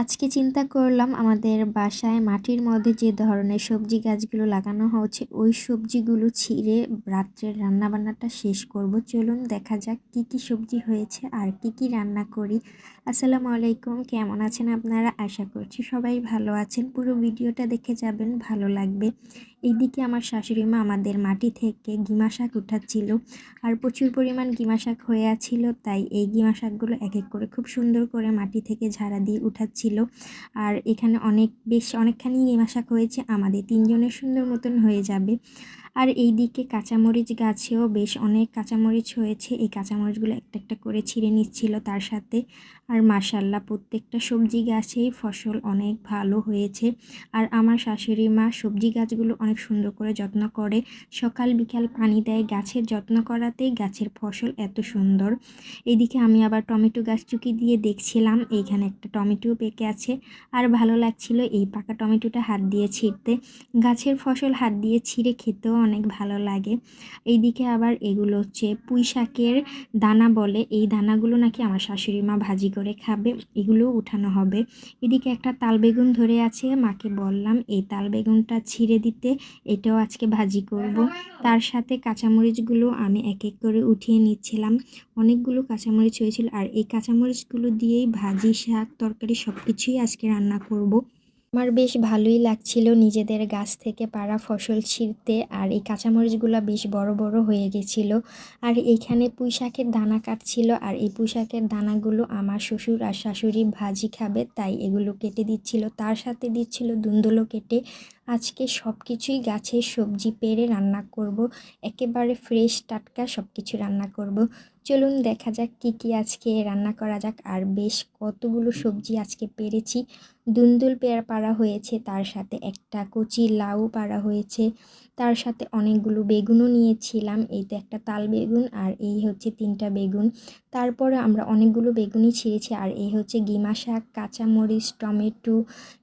আজকে চিন্তা করলাম আমাদের বাসায় মাটির মধ্যে যে ধরনের সবজি গাছগুলো লাগানো হয়েছে ওই সবজিগুলো ছিঁড়ে রাত্রের রান্নাবান্নাটা শেষ করব। চলুন দেখা যাক কি কি সবজি হয়েছে আর কি কি রান্না করি। আসসালামু আলাইকুম, কেমন আছেন আপনারা? আশা করছি সবাই ভালো আছেন। পুরো ভিডিওটা দেখে যাবেন, ভালো লাগবে। এইদিকে আমার শাশুড়ি মা আমাদের মাটি থেকে গিমা শাক উঠাচ্ছিল আর প্রচুর পরিমাণ গিমা শাক হয়ে আছিল, তাই এই গিমা শাকগুলো এক এক করে খুব সুন্দর করে মাটি থেকে ঝাড়া দিয়ে উঠাচ্ছিল। আর এখানে অনেক, বেশ অনেকখানি গিমা শাক হয়েছে, আমাদের তিনজনের সুন্দর মতন হয়ে যাবে। আর এই দিকে কাঁচামরিচ গাছেও বেশ অনেক কাঁচামরিচ হয়েছে। এই কাঁচামরিচগুলো একটা একটা করে ছিঁড়ে নিচ্ছিল তার সাথে। আর মাসাল্লাহ প্রত্যেকটা সবজি গাছেই ফসল অনেক ভালো হয়েছে। আর আমার শাশুড়ি মা সবজি গাছগুলো অনেক সুন্দর করে যত্ন করে। সকাল বিকাল পানি দেয় গাছের যত্ন করাতেই গাছের ফসল এত সুন্দর। এইদিকে আমি আবার টমেটো গাছ চুকি দিয়ে দেখছিলাম, এইখানে একটা টমেটো পেকে আছে। আর ভালো লাগছিল এই পাকা টমেটোটা হাত দিয়ে ছিঁড়তে। গাছের ফসল হাত দিয়ে ছিঁড়ে খেতেও অনেক ভালো লাগে। এইদিকে আবার এগুলো হচ্ছে পুঁই শাকের দানা বলে, এই দানাগুলো নাকি আমার শাশুড়ি মা ভাজি করে খাবে, এগুলোও উঠানো হবে। এদিকে একটা তাল বেগুন ধরে আছে, মাকে বললাম, এই তাল বেগুনটা ছিঁড়ে দিতে, এটাও আজকে ভাজি করব। তার সাথে কাঁচামরিচগুলো আমি এক এক করে উঠিয়ে নিচ্ছিলাম। অনেকগুলো কাঁচামরিচ হয়েছিল, আর এই কাঁচামরিচগুলো দিয়েই ভাজি, শাক, তরকারি সব কিছুই আজকে রান্না করব। আমার বেশ ভালোই লাগছিল নিজেদের গাছ থেকে পাড়া ফসল ছিঁড়তে, আর এই কাঁচামরিচগুলো বেশ বড় বড় হয়ে গেছিল। আর এইখানে পুঁই শাকের দানা কাটছিল, আর এই পুঁই শাকের দানাগুলো আমার শ্বশুর আর শাশুড়ি ভাজি খাবে, তাই এগুলো কেটে দিচ্ছিল। তার সাথে দিচ্ছিল দুন্দুলো কেটে আজকে সব কিছুই গাছের সবজি পেরে রান্না করব। একেবারে ফ্রেশ টাটকা সব কিছু রান্না করব। চলুন দেখা যাক কি কি আজকে রান্না করা যাক। আর বেশ কতগুলো সবজি আজকে পেরেছি। দুন্দুল পেয়ার পাড়া হয়েছে, তার সাথে একটা কচি লাউ পাড়া হয়েছে, তার সাথে অনেকগুলো বেগুনও নিয়েছিলাম। এই তো একটা তাল বেগুন আর এই হচ্ছে তিনটা বেগুন। তারপরে আমরা অনেকগুলো বেগুনই ছিঁড়েছি আর এই হচ্ছে গিমা শাক, কাঁচামরিচ, টমেটো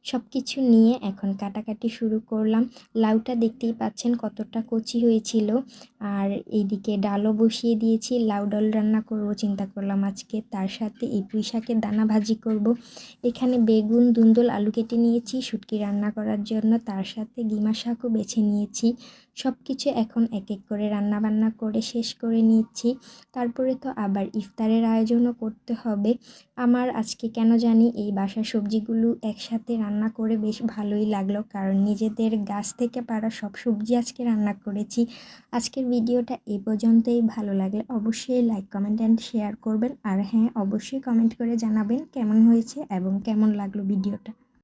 সব কিছু নিয়ে এখন কাটাকাটি শুরু করলাম। লাউটা দেখতেই পাচ্ছেন কতটা কচি হয়েছিল। আর এইদিকে ডালও বসিয়ে দিয়েছি, লাউ ডাল রান্না করব, চিন্তা করলাম আজকে। তার সাথে এই পুঁই শাকের দানা ভাজি করব। এখানে বেগুন, দুন্দল, আলু কেটে নিয়েছি, শুটকি রান্না করার জন্য। তার সাথে গিমা শাকও বেছে নিয়েছি। সব কিছু এখন এক এক করে রান্না বান্না করে শেষ করে নিচ্ছি। তারপরে তো আবার ইফতারের আয়োজনও করতে হবে। আমার আজকে কেন জানি এই বাসার সবজিগুলো একসাথে রান্না করে বেশ ভালোই লাগল, কারণ নিজেদের গাছ থেকে পাড়া সব সবজি আজকে রান্না করেছি। আজকের ভিডিওটা এই পর্যন্তই, ভালো লাগলে অবশ্যই লাইক কমেন্ট অ্যান্ড শেয়ার করবেন। আর হ্যাঁ অবশ্যই কমেন্ট করে জানাবেন কেমন হয়েছে এবং কেমন লাগল ভিডিওটা।